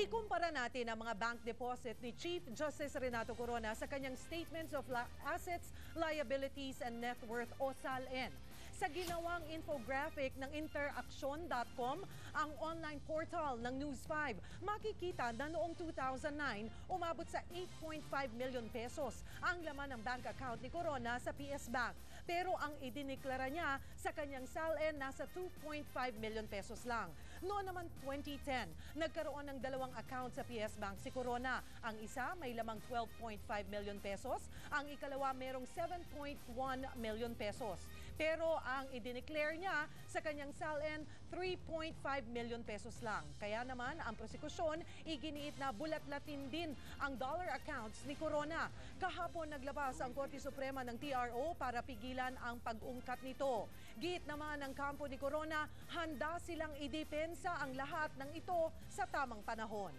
Ikumpara natin ang mga bank deposit ni Chief Justice Renato Corona sa kanyang Statements of Assets, Liabilities and Net Worth o SALN. Sa ginawang infographic ng interaction.com, ang online portal ng News 5, makikita na noong 2009, umabot sa 8.5 million pesos ang laman ng bank account ni Corona sa PS Bank. Pero ang idineklara niya sa kanyang SALN nasa 2.5 million pesos lang. Noon naman 2010, nagkaroon ng dalawang account sa PS Bank si Corona. Ang isa may lamang 12.5 million pesos, ang ikalawa merong 7.1 million pesos. Pero ang idineclare niya sa kanyang SALN 3.5 million pesos lang. Kaya naman ang prosekusyon iginiit na bulat-latin din ang dollar accounts ni Corona. Kahapon naglabas ang Korte Suprema ng TRO para pigilan ang pag-ungkat nito. Giit naman ng kampo ni Corona, handa silang idepensa ang lahat ng ito sa tamang panahon.